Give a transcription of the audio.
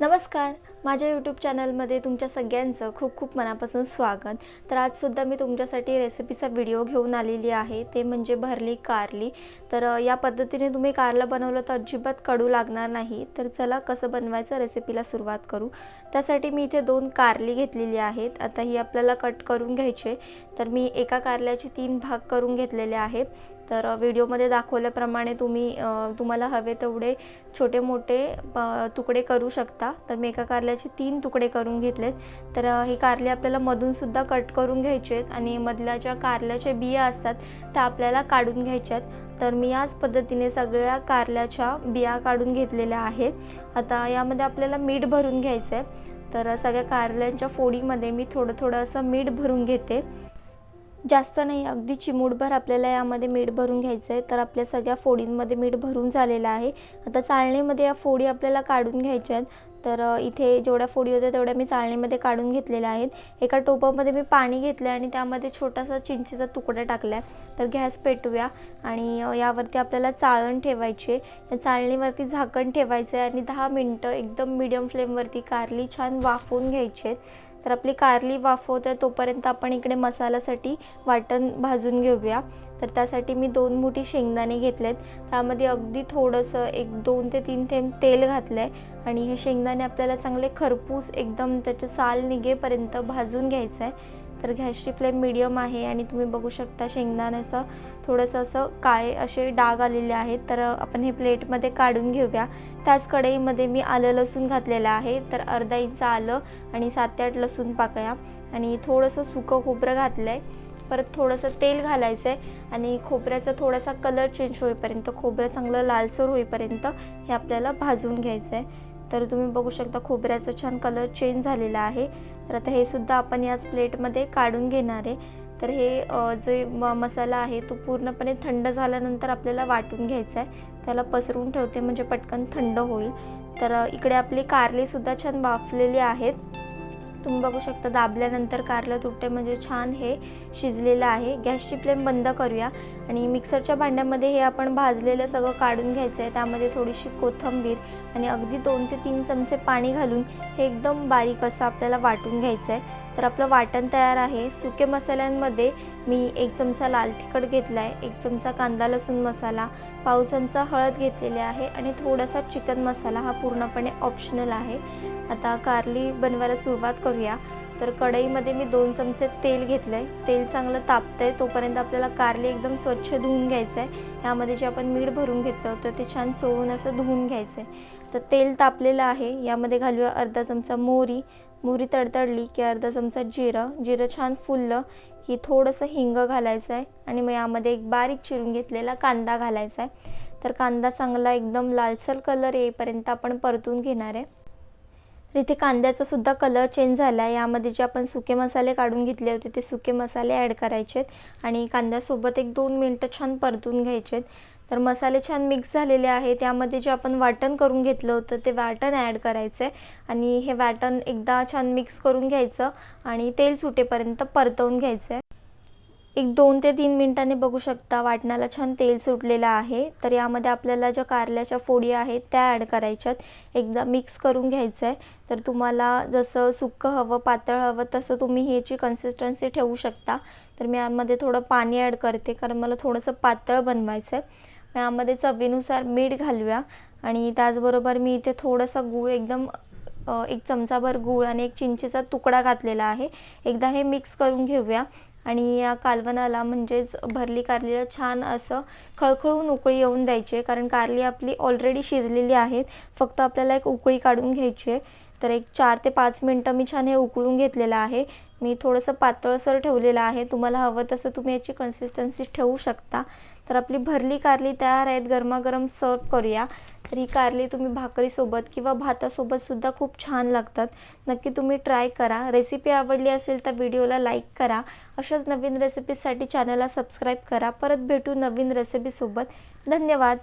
नमस्कार. माझ्या यूट्यूब चॅनलमध्ये तुमच्या सगळ्यांचं खूप खूप मनापासून स्वागत. तर आजसुद्धा मी तुमच्यासाठी रेसिपीचा व्हिडिओ घेऊन आलेली आहे. ते म्हणजे भरली कारली. तर या पद्धतीने तुम्ही कारला बनवलं तर अजिबात कडू लागणार नाही. तर चला कसं बनवायचं रेसिपीला सुरुवात करू. त्यासाठी मी इथे दोन कारली घेतलेली आहेत. आता ही आपल्याला कट करून घ्यायचे तर मी एका कारल्याचे तीन भाग करून घेतलेले आहेत. तर व्हिडिओमध्ये दाखवल्याप्रमाणे तुम्ही तुम्हाला हवे तेवढे छोटे मोठे प- तुकडे करू शकता. तर मी एका कारल्याचे तीन तुकडे करून घेतलेत. तर हे कारले आपल्याला मधूनसुद्धा कट करून घ्यायचे आहेत आणि मधल्या ज्या कारल्याच्या बिया असतात त्या आपल्याला काढून घ्यायच्यात तर मी याच पद्धतीने सगळ्या कारल्याच्या बिया काढून घेतलेल्या आहेत. आता यामध्ये आपल्याला मीठ भरून घ्यायचं आहे तर सगळ्या कारल्यांच्या फोडीमध्ये मी थोडं थोडं असं मीठ भरून घेते. जास्त नाही अगदी चिमूटभर आपल्याला यामध्ये मीठ भरून घ्यायचं आहे. तर आपल्या सगळ्या फोडींमध्ये मीठ भरून झालेलं आहे. आता चाळणीमध्ये या फोडी आपल्याला काढून घ्यायच्या आहेत. तर इथे जेवढ्या फोडी होत्या तेवढ्या मी चाळणीमध्ये काढून घेतलेल्या आहेत. एका टोपामध्ये मी पाणी घेतलं आणि त्यामध्ये छोटासा चिंचेचा तुकडा टाकला आहे तर गॅस पेटवूया आणि यावरती आपल्याला चाळण ठेवायचे या चाळणीवरती झाकण ठेवायचं आहे आणि दहा मिनटं एकदम मिडियम फ्लेमवरती कारली छान वाफवून घ्यायची आहेत. तर आपली कारली वाफवते तोपर्यंत आपण इकडे मसाल्यासाठी वाटण भाजून घेऊया. तर त्यासाठी मी दोन मोठी शेंगदाणे घेतलेत. त्यामध्ये अगदी थोडंसं एक दोन ते तीन थेंब तेल घातलं आहे आणि हे शेंगदाणे आपल्याला चांगले खरपूस एकदम त्याचे साल निघेपर्यंत भाजून घ्यायचं आहे तर गॅसची फ्लेम मिडियम आहे आणि तुम्ही बघू शकता शेंगदाण्याचं थोडंसं असं काळे असे डाग आलेले आहेत. तर आपण हे प्लेटमध्ये काढून घेऊया. त्याच कढईमध्ये मी आलं लसूण घातलेलं आहे. तर अर्धा इंच आलं आणि सात ते आठ लसूण पाकळ्या. आणि थोडंसं सुकं खोबरं घातलं आहे परत थोडंसं तेल घालायचं आहे आणि खोबऱ्याचा थोडासा कलर चेंज होईपर्यंत खोबरं चांगलं लालसर होईपर्यंत हे आपल्याला भाजून घ्यायचं आहे तर तुम्ही बघू शकता खोबऱ्याचा छान कलर चेंज झालेला आहे. तर आता हे सुद्धा आपण याच प्लेटमध्ये काढून घेणार आहे. तर हे जे म मसाला आहे तो पूर्णपणे थंड झाल्यानंतर आपल्याला वाटून घ्यायचा आहे. त्याला पसरून ठेवते म्हणजे पटकन थंड होईल. तर इकडे आपली कारलीसुद्धा छान वाफलेली आहेत. तुम्ही बघू शकता दाबल्यानंतर कारलं तुटते म्हणजे छान हे शिजलेलं आहे. गॅसची फ्लेम बंद करूया. आणि मिक्सरच्या भांड्यामध्ये हे आपण भाजलेलं सगळं काढून घ्यायचं आहे त्यामध्ये थोडीशी कोथिंबीर आणि अगदी दोन ते तीन चमचे पाणी घालून हे एकदम बारीक असं आपल्याला वाटून घ्यायचं आहे तर आपलं वाटण तयार आहे. सुके मसाल्यांमध्ये मी एक चमचा लाल तिखट घेतला आहे एक चमचा कांदा लसूण मसाला पाव चमचा हळद घेतलेली आहे आणि थोडासा चिकन मसाला हा पूर्णपणे ऑप्शनल आहे. आता कारली बनवायला सुरुवात करूया. तर कढईमध्ये मी दोन चमचे तेल घेतलं आहे तेल चांगलं तापतं आहे तोपर्यंत आपल्याला कारली एकदम स्वच्छ धुवून घ्यायचं आहे यामध्ये जे आपण मीठ भरून घेतलं होतं ते छान चोळून असं धुवून घ्यायचं आहे तर तेल तापलेलं आहे. यामध्ये घालूया अर्धा चमचा मोहरी. मोहरी तडतडली की अर्धा चमचा जिरं. जिरं छान फुललं की थोडंसं हिंग घालायचं आहे आणि मग यामध्ये एक बारीक चिरून घेतलेला कांदा घालायचा आहे तर कांदा चांगला एकदम लालसर कलर येईपर्यंत आपण परतून घेणार आहे. तर इथे कांद्याचा सुद्धा कलर चेंज झाला आहे यामध्ये जे आपण सुके मसाले काढून घेतले होते ते सुके मसाले ॲड करायचे आहेत आणि कांद्यासोबत एक दोन मिनटं छान परतून घ्यायचे आहेत तर मसाले छान मिक्स झालेले आहे त्यामध्ये जे आपण वाटण करून घेतलं होतं ते वाटण ॲड करायचं आहे आणि हे वाटण एकदा छान मिक्स करून घ्यायचं आणि तेल सुटेपर्यंत परतवून घ्यायचं आहे एक दोन ते तीन मिनिटांनी बघू शकता वाटणाला छान तेल सुटलेलं आहे. तर यामध्ये आपल्याला ज्या कारल्याच्या फोडी आहेत त्या ॲड करायच्यात. एकदा मिक्स करून घ्यायचं आहे तर तुम्हाला जसं सुक्कं हवं पातळ हवं तसं तुम्ही ह्याची कन्सिस्टन्सी ठेवू शकता. तर मी यामध्ये थोडं पाणी ॲड करते कारण मला थोडंसं पातळ बनवायचं आहे मग यामध्ये चवीनुसार मीठ घालूया. आणि त्याचबरोबर मी इथे थोडंसं गूळ एकदम एक चमचाभर गूळ आणि एक चिंचेचा तुकडा घातलेला आहे. एकदा हे मिक्स करून घेऊया. आणि या कालवणाला म्हणजेच भरली कारलीला छान असं खळखळून उकळी येऊन द्यायची आहे. कारण कारली आपली ऑलरेडी शिजलेली आहेत. फक्त आपल्याला एक उकळी काढून घ्यायची आहे. तर एक चार ते पाच मिनटं मी छान हे उकळून घेतलेलं आहे. मी थोडंसं पातळसर ठेवलेलं आहे. तुम्हाला हवं तसं तुम्ही याची कन्सिस्टन्सी ठेवू शकता. तर आपली भरली कारली तयार आहेत. गरमागरम सर्व करूया. तर ही कारली तुम्ही भाकरीसोबत किंवा भातासोबत सुद्धा खूप छान लागतात. नक्की तुम्ही ट्राय करा. रेसिपी आवडली असेल तर व्हिडिओला लाईक करा. अशाच नवीन रेसिपीजसाठी चॅनलला सबस्क्राईब करा. परत भेटू नवीन रेसिपीसोबत धन्यवाद.